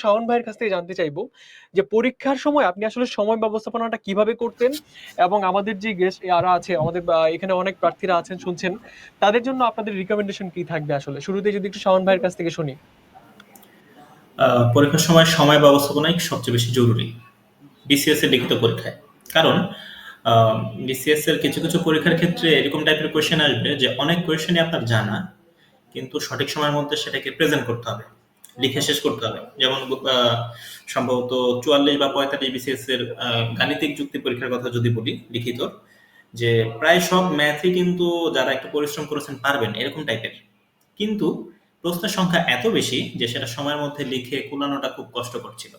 শাওন ভাইয়ের কাছ থেকে জানতে চাইব যে পরীক্ষার সময় আপনি আসলে সময় ব্যবস্থাপনাটা কীভাবে করতেন এবং আমাদের যে গেস্ট যারা আছে, আমাদের এখানে অনেক প্রার্থীরা আছেন, শুনছেন, তাদের জন্য আপনাদের রিকমেন্ডেশন কি থাকবে আসলে? শুরুতে যদি একটু শাওন ভাইয়ের কাছ থেকে শুনি। পরীক্ষার সময় সময় ব্যবস্থাপনাই সবচেয়ে বেশি জরুরি বিসিএস এর লিখিত পরীক্ষায়। কারণ বিসিএস এর কিছু কিছু পরীক্ষার ক্ষেত্রে এরকম টাইপের কোয়েশ্চেন আসবে যে অনেক কোয়েশ্চেনই আপনার জানা, কিন্তু সঠিক সময়ের মধ্যে সেটাকে প্রেজেন্ট করতে হবে। লিখে শেষ করতে হবে। যেমন সম্ভবত চুয়াল্লিশ বা পঁয়তাল্লিশ বিসিএস এর গাণিতিক যুক্তি পরীক্ষার কথা যদি বলি, লিখিত, যে প্রায় সব ম্যাথই কিন্তু যারা একটু পরিশ্রম করেছেন পারবেন, এরকম টাইপের কিন্তু প্রশ্নের সংখ্যা এত বেশি যে সেটা সময়ের মধ্যে লিখে কুলানোটা খুব কষ্টকর ছিল।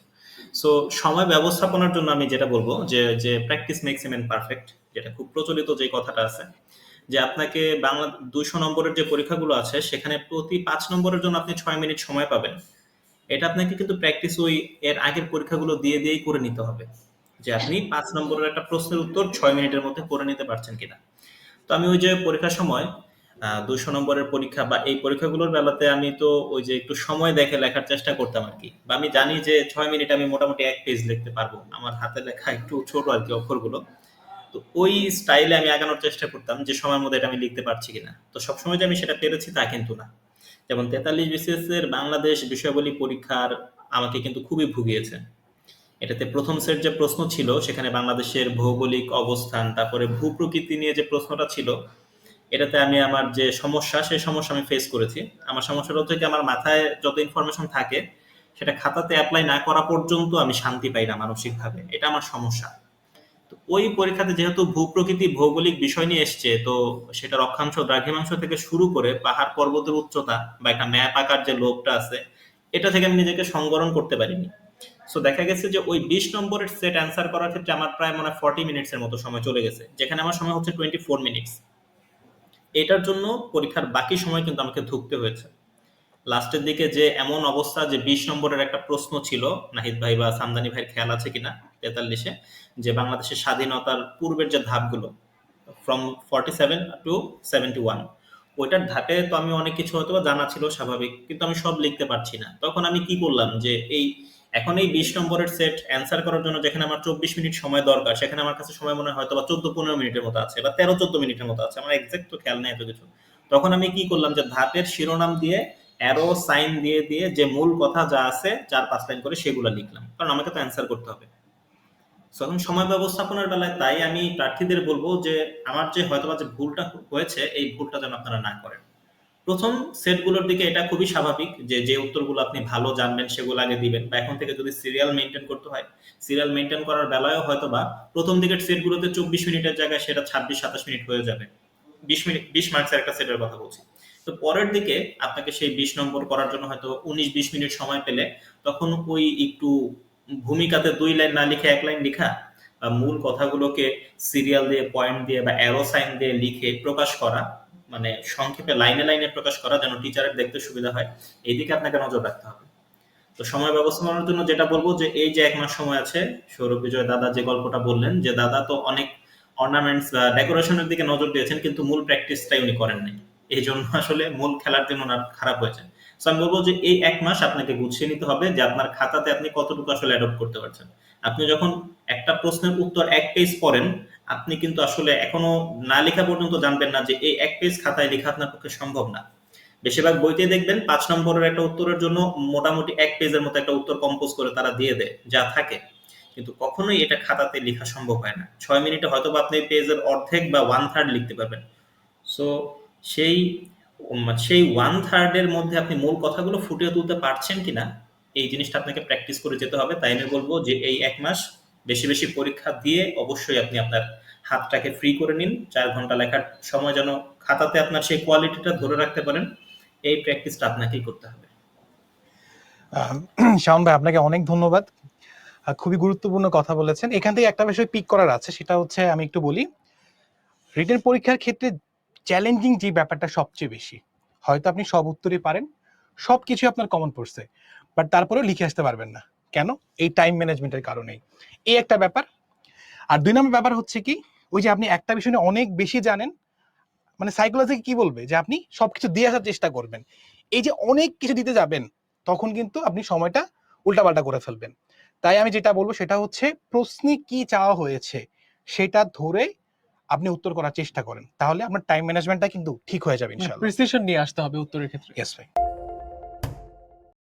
সো সময় ব্যবস্থাপনার জন্য আমি যেটা বলব, যে যে প্র্যাকটিস মেক্স পারফেক্ট যেটা খুব প্রচলিত যে কথাটা আছে যে আপনাকে বাংলা দুইশো নম্বরের যে পরীক্ষাগুলো আছে, সেখানে প্রতি পাঁচ নম্বরের জন্য আপনি ছয় মিনিট সময় পাবেন। এটা আপনাকে কিন্তু প্র্যাকটিস ওই এর আগের পরীক্ষাগুলো দিয়ে দিয়েই করে নিতে হবে। যে আপনি পাঁচ নম্বরের একটা প্রশ্নের উত্তর ছয় মিনিটের মধ্যে করে নিতে পারছেন কিনা। তো আমি ওই যে পরীক্ষার সময় দুশো নম্বরের পরীক্ষা বা এই পরীক্ষাগুলোর বেলাতে আমি তো ওই যে একটু সময় দেখে লেখার চেষ্টা করতাম আর কি। বা আমি জানি যে ছয় মিনিট আমি মোটামুটি এক পেজ লিখতে পারব। আমার হাতে লেখা একটু ছোট আর কি অক্ষরগুলো। তো ওই স্টাইলে আমি আগানোর চেষ্টা করতাম যে সময়ের মধ্যে এটা আমি লিখতে পারছি কিনা। তো সবসময় যে আমি সেটা পেরেছি তা কিন্তু না। যেমন তেতাল্লিশ বিসিএস এর বাংলাদেশ বিষয়াবলী পরীক্ষার আমাকে কিন্তু খুবই ভুগিয়েছে। এটাতে প্রথম সেট যে প্রশ্ন ছিল, সেখানে বাংলাদেশের ভৌগোলিক অবস্থান, তারপরে ভূপ্রকৃতি নিয়ে যে প্রশ্নটা ছিল, এটাতে আমি আমার যে সমস্যা, সেই সমস্যা আমি ফেস করেছি। আমার সমস্যাটা হচ্ছে কি, আমার মাথায় যত ইনফরমেশন থাকে, সেটা খাতাতে অ্যাপ্লাই না করা পর্যন্ত আমি শান্তি পাই না মানসিকভাবে। এটা আমার সমস্যা। ওই পরীক্ষাতে যেহেতু ভূপ্রকৃতি ভৌগোলিক বিষয় নিয়ে এসছে, তো সেটা রক্ষাংশ দ্রাঘিমাংশ থেকে শুরু করে পাহাড় পর্বতের উচ্চতা বা একটা ম্যাপ আকার যে লোভটা আছে, এটা থেকে আমি নিজেকে সংবরণ করতে পারিনি। সো দেখা গেছে যে ওই বিশ নম্বরের সেট অ্যান্সার করার ক্ষেত্রে আমার প্রায় মনে হয় ফর্টি মিনিটসের মতো সময় চলে গেছে, যেখানে আমার সময় হচ্ছে টোয়েন্টি ফোর মিনিটস। এটার জন্য পরীক্ষার বাকি সময় কিন্তু আমাকে ধুকতে হয়েছে। লাস্টের দিকে যে এমন অবস্থা যে বিশ নম্বরের একটা প্রশ্ন ছিল, নাহিদ ভাই বা সামদানি ভাইয়ের খেয়াল আছে কিনা তেতাল্লিশে, যে বাংলাদেশের স্বাধীনতার পূর্বের যে ধাপগুলো from forty seven to seventy one ওইটার ধাপে তো আমি অনেক কিছু হয়তো জানা ছিল স্বাভাবিক, কিন্তু আমি সব লিখতে পারছি না। তখন আমি কি করলাম যে এই, এখন এই বিশ নম্বরের সেট অ্যান্সার করার জন্য যেখানে আমার চব্বিশ মিনিট সময় দরকার, সেখানে আমার কাছে সময় মনে হয় হয়তো বা চোদ্দ পনেরো মিনিটের মতো আছে বা তেরো চোদ্দ মিনিটের মতো আছে, আমার এক্সাক্ট তো খেয়াল নেই এত কিছু। তখন আমি কি করলাম যে ধাপের শিরোনাম দিয়ে অ্যারো সাইন দিয়ে দিয়ে যে মূল কথা যা আছে, চার পাঁচ লাইন করে সেগুলো লিখলাম। কারণ আমাকে তো অ্যান্সার করতে হবে। এখন সময় ব্যবস্থাপনার বেলায় তাই আমি প্রার্থীদের বলব যে, আমার যে হয়তোবা যে ভুলটা হয়েছে, এই ভুলটা যেন আপনারা না করেন। প্রথম সেটগুলোর দিকে এটা খুবই স্বাভাবিক যে যে উত্তরগুলো আপনি ভালো জানবেন সেগুলো আগে দিবেন বা এখন থেকে যদি সিরিয়াল মেনটেন করতে হয় সিরিয়াল মেনটেন করার বেলায়ও হয়তো বা প্রথম দিকের সেটগুলোতে চব্বিশ মিনিটের জায়গায় সেটা ছাব্বিশ সাতাশ মিনিট হয়ে যাবে। বিশ মিনিট, বিশ মার্কসের একটা সেটের কথা বলছি। তো পরের দিকে আপনাকে সেই বিশ নম্বর করার জন্য হয়তো উনিশ, বিশ মিনিট সময় পেলে তখন ওই একটু ভূমিকাতে দুই লাইন না লিখে এক লাইন লেখা বা মূল কথাগুলোকে সিরিয়াল দিয়ে পয়েন্ট দিয়ে বা অ্যারো সাইন দিয়ে লিখে প্রকাশ করা মানে সংক্ষেপে লাইনে লাইনে প্রকাশ করা যেন টিচারের দেখতে সুবিধা হয় এই দিকে আপনাকে নজর রাখতে হবে। তো সময় ব্যবস্থাপনার জন্য যেটা বলব যে এই যে এক মাস সময় আছে, সৌরভ বিজয় দাদা যে গল্পটা বললেন যে দাদা তো অনেক অর্নামেন্টস বা ডেকোরেশনের দিকে নজর দিয়েছেন, কিন্তু মূল প্র্যাকটিসটাই উনি করেন নাই। এই জন্য আসলে মূল খেলার ওনার খারাপ হয়েছে সো আমি বলব যে এই এক মাস আপনাকে গুছিয়ে নিতে হবে যে আপনার খাতাতে আপনি কতটুকু আসলে অ্যাডপ্ট করতে পারছেন। আপনি যখন একটা প্রশ্নের উত্তর এক পেজ পড়েন, আপনি কিন্তু আসলে এখনও না লেখা পর্যন্ত জানবেন না যে এই এক পেজ খাতায় লেখা আপনার পক্ষে সম্ভব না। বেশিরভাগ বইতে দেখবেন পাঁচ নম্বরের একটা উত্তরের জন্য মোটামুটি এক পেজের মতো একটা উত্তর কম্পোজ করে তারা দিয়ে দেয়, যা থাকে। কিন্তু কখনোই এটা খাতাতে লেখা সম্ভব হয় না। ছয় মিনিটে হয়তো বা আপনি পেজের অর্ধেক বা ওয়ান থার্ড লিখতে পারবেন। সো সেই সেই ওয়ান থার্ডের মধ্যে আপনি মূল কথাগুলো ফুটিয়ে তুলতে পারছেন কিনা, এই জিনিসটা আপনাকে প্র্যাকটিস করে যেতে হবে। তাই আমি বলব যে এই এক মাস বেশি বেশি পরীক্ষা দিয়ে অবশ্যই আপনি আপনার হাতটাকে ফ্রি করে নিন। চার ঘণ্টা লেখার সময় যেন খাতাতে আপনার সেই কোয়ালিটিটা ধরে রাখতে পারেন, এই প্র্যাকটিসটা আপনাকেই করতে হবে। শাওন ভাই, আপনাকে অনেক ধন্যবাদ। খুবই গুরুত্বপূর্ণ কথা বলেছেন। এখান থেকে একটা বিষয় পিক করার আছে, সেটা হচ্ছে আমি একটু বলি। রিটেন পরীক্ষার ক্ষেত্রে চ্যালেঞ্জিং যে ব্যাপারটা সবচেয়ে বেশি। হয়তো আপনি সব উত্তরই পারেন সব কিছু আপনার কমন পড়ছে বাট তারপরেও লিখে আসতে পারবেন না। কেন? এই টাইম ম্যানেজমেন্টের কারণেই। এই একটা ব্যাপার। আর দুই নম্বর ব্যাপার হচ্ছে কি, ওই যে আপনি একটা বিষয় নিয়ে অনেক বেশি জানেন মানে সাইকোলজি কি বলবে? যে আপনি সবকিছু দিয়ে আসার চেষ্টা করবেন। এই যে অনেক কিছু দিতে যাবেন, তখন কিন্তু আপনি সময়টা উল্টাপাল্টা করে ফেলবেন। তাই আমি যেটা বলব সেটা হচ্ছে, প্রশ্নে কি চাওয়া হয়েছে, সেটা ধরে আপনি উত্তর করার চেষ্টা করেন তাহলে আপনার টাইম ম্যানেজমেন্টটা কিন্তু ঠিক হয়ে যাবে ইনশাআল্লাহ। প্রিসিশন নিয়ে আসতে হবে উত্তরের ক্ষেত্রে। ইয়েস ভাই।